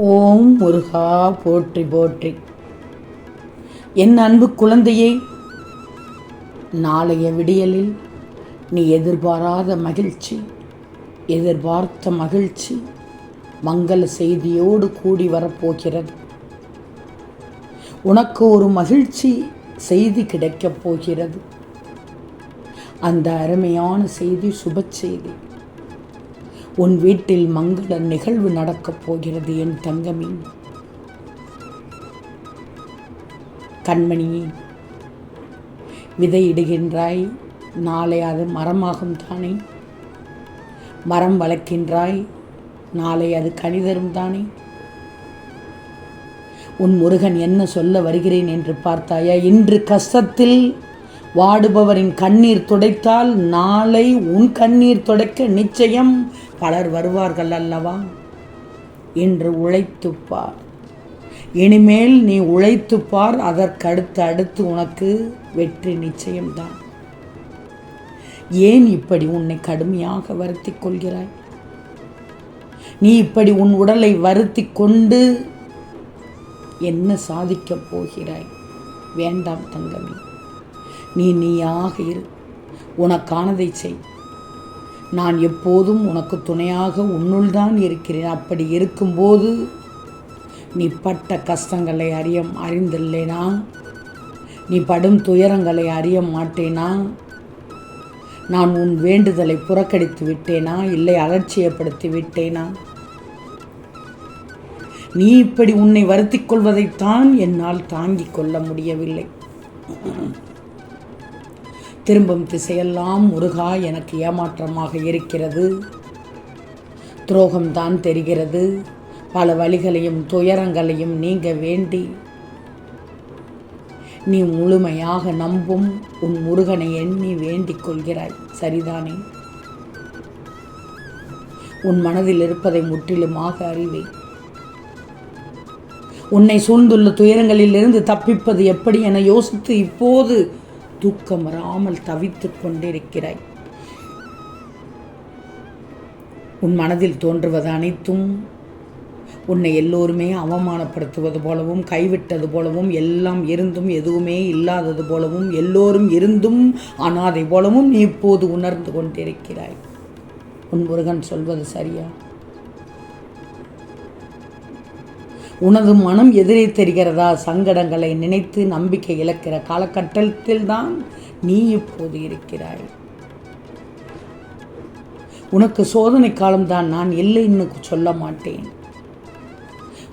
ஓம் முருகா போற்றி போற்றி. என் அன்பு குழந்தையே நாளைய விடியலில் நீ எதிர்பாராத மகிழ்ச்சி எதிர்பார்த்த மகிழ்ச்சி மங்கள செய்தியோடு கூடி வரப்போகிறது. உனக்கு ஒரு மகிழ்ச்சி செய்தி கிடைக்கப் போகிறது. அந்த அருமையான செய்தி சுப செய்தி. உன் வீட்டில் மங்கள நிகழ்வு நடக்கப் போகிறது என் தங்கமி. கண்மணியே விதையிடுகின்றாய் நாளை அது மரமாகும் தானே. மரம் வளர்க்கின்றாய் நாளை அது கனிதரும் தானே. உன் முருகன் என்ன சொல்ல வருகிறேன் என்று பார்த்தாயா? இன்று கஷ்டத்தில் வாடுபவரின் கண்ணீர் துடைத்தால் நாளை உன் கண்ணீர் துடைக்க நிச்சயம் பலர் வருவார்கள் அல்லவா? இன்று உழைத்துப்பார். இனிமேல் நீ உழைத்துப்பார் அதற்கடுத்து அடுத்து உனக்கு வெற்றி நிச்சயம்தான். ஏன் இப்படி உன்னை கடுமையாக வருத்தி கொள்கிறாய்? நீ இப்படி உன் உடலை வருத்தி கொண்டு என்ன சாதிக்கப் போகிறாய்? வேண்டாம் தங்கமே. நீ நீயாக இரு. உனக்கானதை செய். நான் எப்போதும் உனக்கு துணையாக உன்னுள்தான் இருக்கிறேன். அப்படி இருக்கும்போது நீ பட்ட கஷ்டங்களை அறிய அறிந்தில்லைனா? நீ படும் துயரங்களை அறிய மாட்டேனா? நான் உன் வேண்டுதலை புறக்கணித்து விட்டேனா? இல்லை அலட்சியப்படுத்தி விட்டேனா? நீ இப்படி உன்னை வருத்திக் கொள்வதைத்தான் என்னால் தாங்கிக் கொள்ள முடியவில்லை. திரும்பும் திசையெல்லாம் முருகா எனக்கு ஏமாற்றமாக இருக்கிறது. துரோகம்தான் தெரிகிறது. பல வழிகளையும் துயரங்களையும் நீங்க வேண்டி நீ முழுமையாக நம்பும் உன் முருகனை எண்ணி வேண்டிக் கொள்கிறாய். சரிதானே? உன் மனதில் இருப்பதை முற்றிலுமாக அறிவேன் உன்னை சூழ்ந்துள்ள துயரங்களிலிருந்து தப்பிப்பது எப்படி என யோசித்து இப்போது தூக்கம் வராமல் தவித்துக் கொண்டிருக்கிறாய். உன் மனதில் தோன்றுவது அனைத்தும் உன்னை எல்லோருமே அவமானப்படுத்துவது போலவும் கைவிட்டது போலவும் எல்லாம் இருந்தும் எதுவுமே இல்லாதது போலவும் எல்லோரும் இருந்தும் அனாதை போலவும் நீ இப்போது உணர்ந்து கொண்டிருக்கிறாய். உன் முருகன் சொல்வது சரியா? உனது மனம் எதிரே தெரிகிறதா? சங்கடங்களை நினைத்து நம்பிக்கை இழக்கிற காலகட்டத்தில் தான் நீ இப்போது இருக்கிறாய். உனக்கு சோதனை காலம்தான். நான் இல்லைன்னு சொல்ல மாட்டேன்.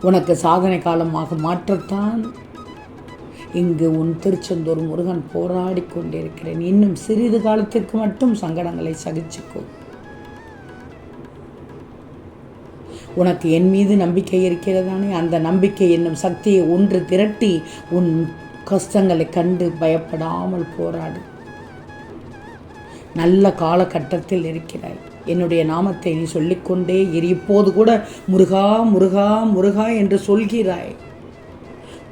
உனக்கு சாதனை காலமாக மாற்றத்தான். இங்கு உன் திருச்செந்தூர் முருகன் போராடி கொண்டிருக்கிறேன். இன்னும் சிறிது காலத்திற்கு மட்டும் சங்கடங்களை சகிச்சுக்கோ. உனக்கு என் மீது நம்பிக்கை இருக்கிறதானே? அந்த நம்பிக்கை என்னும் சக்தியை ஒன்று திரட்டி உன் கஷ்டங்களை கண்டு பயப்படாமல் போராடு. நல்ல காலகட்டத்தில் இருக்கிறாய். என்னுடைய நாமத்தை நீ சொல்லிக்கொண்டே இரு. இப்போது கூட முருகா முருகா முருகா என்று சொல்கிறாய்.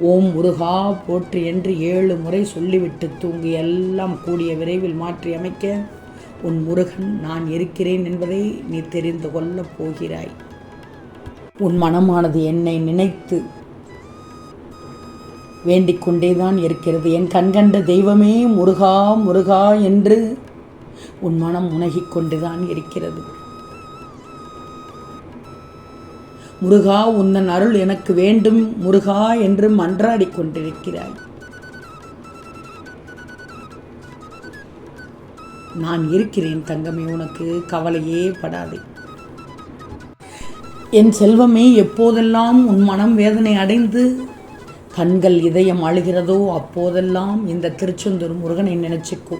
ஓம் முருகா போற்று என்று ஏழு முறை சொல்லிவிட்டு தூங்கி எல்லாம் கூடிய விரைவில் மாற்றி அமைக்க உன் முருகன் நான் இருக்கிறேன் என்பதை நீ தெரிந்து கொள்ளப் போகிறாய். உன் மனமானது என்னை நினைத்து வேண்டிக் கொண்டேதான் இருக்கிறது. என் கண்கண்ட தெய்வமே முருகா முருகா என்று உன் மனம் உணகிக் கொண்டுதான் இருக்கிறது. முருகா உந்தன் அருள் எனக்கு வேண்டும். முருகா என்று மன்றாடி கொண்டிருக்கிறாய். நான் இருக்கிறேன் தங்கமே உனக்கு கவலையே படாதே. என் செல்வமே எப்போதெல்லாம் உன் மனம் வேதனை அடைந்து கண்கள் இதயம் அழுகிறதோ அப்போதெல்லாம் இந்த திருச்செந்தூர் முருகனை நினைச்சுக்கோ.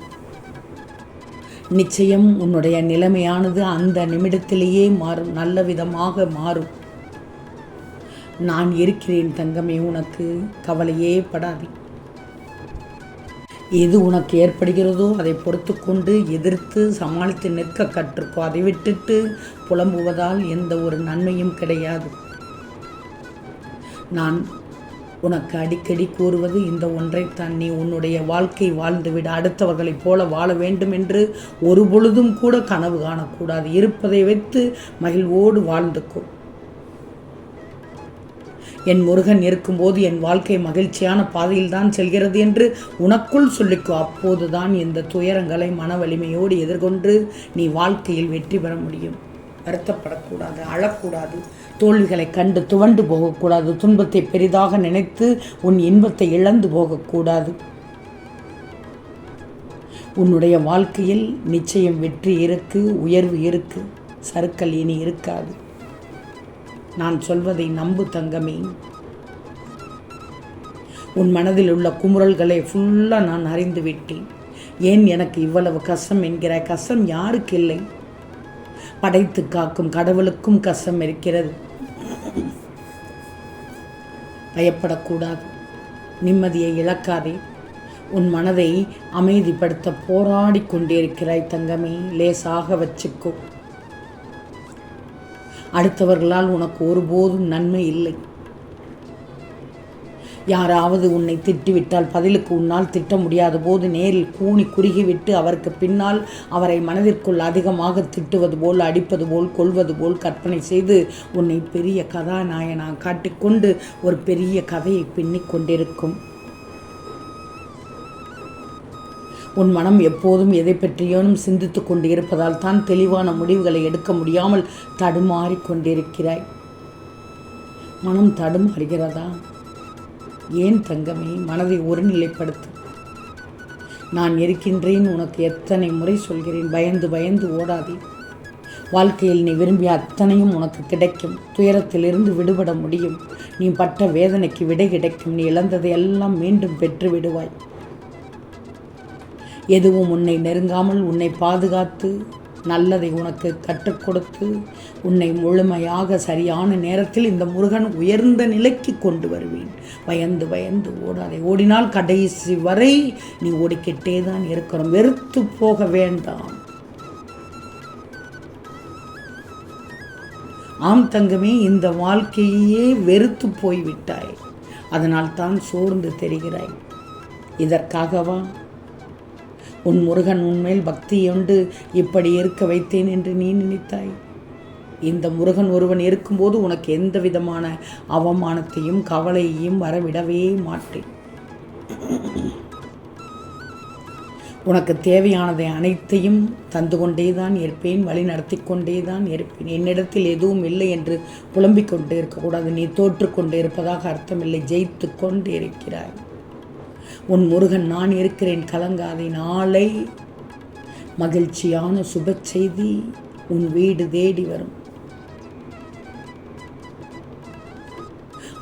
நிச்சயம் உன்னுடைய நிலைமையானது அந்த நிமிடத்திலேயே மாறும் நல்ல விதமாக மாறும். நான் இருக்கிறேன் தங்கமே உனக்கு கவலையே படாதே. எது உனக்கு ஏற்படுகிறதோ அதை பொறுத்து கொண்டு எதிர்த்து சமாளித்து நிற்க கற்றுக்கோ. அதை விட்டுட்டு புலம்புவதால் எந்த ஒரு நன்மையும் கிடையாது. நான் உனக்கு அடிக்கடி கூறுவது இந்த ஒன்றைத்தான். நீ உன்னுடைய வாழ்க்கை வாழ்ந்துவிட. அடுத்தவர்களைப் போல வாழ வேண்டும் என்று ஒரு பொழுதும் கூட கனவு காணக்கூடாது. இருப்பதை வைத்து மகிழ்வோடு வாழ்ந்துக்கோ. என் முருகன் இருக்கும்போது என் வாழ்க்கை மகிழ்ச்சியான பாதையில் தான் செல்கிறது என்று உனக்குள் சொல்லிக்கோ. அப்போதுதான் இந்த துயரங்களை மன வலிமையோடு எதிர்கொண்டு நீ வாழ்க்கையில் வெற்றி பெற முடியும். வருத்தப்படக்கூடாது அழக்கூடாது. தோல்விகளை கண்டு துவண்டு போகக்கூடாது. துன்பத்தை பெரிதாக நினைத்து உன் இன்பத்தை இழந்து போகக்கூடாது. உன்னுடைய வாழ்க்கையில் நிச்சயம் வெற்றி இருக்கு உயர்வு இருக்கு. சறுக்கல் இனி இருக்காது. நான் சொல்வதை நம்பு தங்கமே. உன் மனதில் உள்ள குமுறல்களை ஃபுல்லாக நான் அறிந்து விட்டேன். ஏன் எனக்கு இவ்வளவு கஷ்டம் என்கிறாய் கஷ்டம் யாருக்கு இல்லை? படைத்து காக்கும் கடவுளுக்கும் கஷ்டம் இருக்கிறது. பயப்படக்கூடாது. நிம்மதியை இழக்காதே. உன் மனதை அமைதிப்படுத்த போராடி கொண்டிருக்கிறாய் தங்கமே. லேசாக வச்சுக்கோ. அடுத்தவர்களால் உனக்கு ஒருபோதும் நன்மை இல்லை. யாராவது உன்னை திட்டிவிட்டால் பதிலுக்கு உன்னால் திட்ட முடியாத போது நேரில் கூணி குறுகிவிட்டு அவருக்கு பின்னால் அவரை மனதிற்குள் அதிகமாக திட்டுவது போல் அடிப்பது போல் கொள்வது போல் கற்பனை செய்து உன்னை பெரிய கதாநாயனா காட்டிக்கொண்டு ஒரு பெரிய கதையை பின்னிக் கொண்டிருக்கும். உன் மனம் எப்போதும் எதை பற்றியோனும் சிந்தித்து கொண்டு இருப்பதால் தான் தெளிவான முடிவுகளை எடுக்க முடியாமல் தடுமாறி கொண்டிருக்கிறாய். மனம் தடுமாறுகிறதா ஏன் தங்கமே மனதை ஒருநிலைப்படுத்து. நான் இருக்கின்றேன் உனக்கு எத்தனை முறை சொல்கிறேன் பயந்து பயந்து ஓடாதே. வாழ்க்கையில் நீ விரும்பிய அத்தனையும் உனக்கு கிடைக்கும். துயரத்திலிருந்து விடுபட முடியும். நீ பட்ட வேதனைக்கு விடை கிடைக்கும். நீ இழந்ததை எல்லாம் மீண்டும் பெற்று விடுவாய் எதுவும் உன்னை நெருங்காமல் உன்னை பாதுகாத்து நல்லதை உனக்கு கற்றுக் கொடுத்து உன்னை முழுமையாக சரியான நேரத்தில் இந்த முருகன் உயர்ந்த நிலைக்கு கொண்டு வருவேன். பயந்து பயந்து ஓடாதே ஓடினால் கடைசி வரை நீ ஓடிக்கிட்டே தான் இருக்கிறோம். வெறுத்து போக வேண்டாம். ஆம் தங்கமே இந்த வாழ்க்கையே வெறுத்து போய்விட்டாய். அதனால் தான் சோர்ந்து தெரிகிறாய். இதற்காகவா உன் முருகன் உன்மேல் பக்தியொண்டு இப்படி இருக்க வைத்தேன் என்று நீ நினைத்தாய். இந்த முருகன் ஒருவன் இருக்கும்போது உனக்கு எந்த விதமான அவமானத்தையும் கவலையையும் வரவிடவே மாட்டேன். உனக்கு தேவையானதை அனைத்தையும் தந்து கொண்டே தான் இருப்பேன் வழி நடத்தி கொண்டே தான் இருப்பேன். என்னிடத்தில் எதுவும் இல்லை என்று புலம்பிக் கொண்டு இருக்கக்கூடாது. நீ தோற்றுக்கொண்டு இருப்பதாக அர்த்தமில்லை. ஜெயித்து கொண்டு இருக்கிறாய் உன் முருகன் நான் இருக்கிறேன் கலங்காதே நாளை. மகிழ்ச்சியான சுப செய்தி உன் வீடு தேடி வரும்.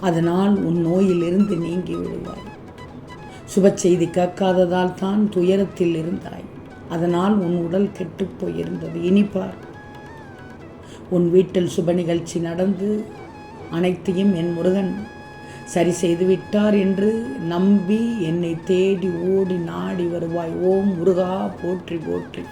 அதனால் உன் நோயிலிருந்து நீங்கி விடுவாய். சுப செய்தி கேட்காததால் தான் துயரத்தில் இருந்தாய். அதனால் உன் உடல் கெட்டுப் போயிருந்தது. இனிப்பார் உன் வீட்டில் சுப நிகழ்ச்சி நடந்து அனைத்தையும் என் முருகன் சரி செய்து விட்டார் என்று நம்பி என்னை தேடி ஓடி நாடி வருவாய். ஓம் முருகா போற்றி போற்றி.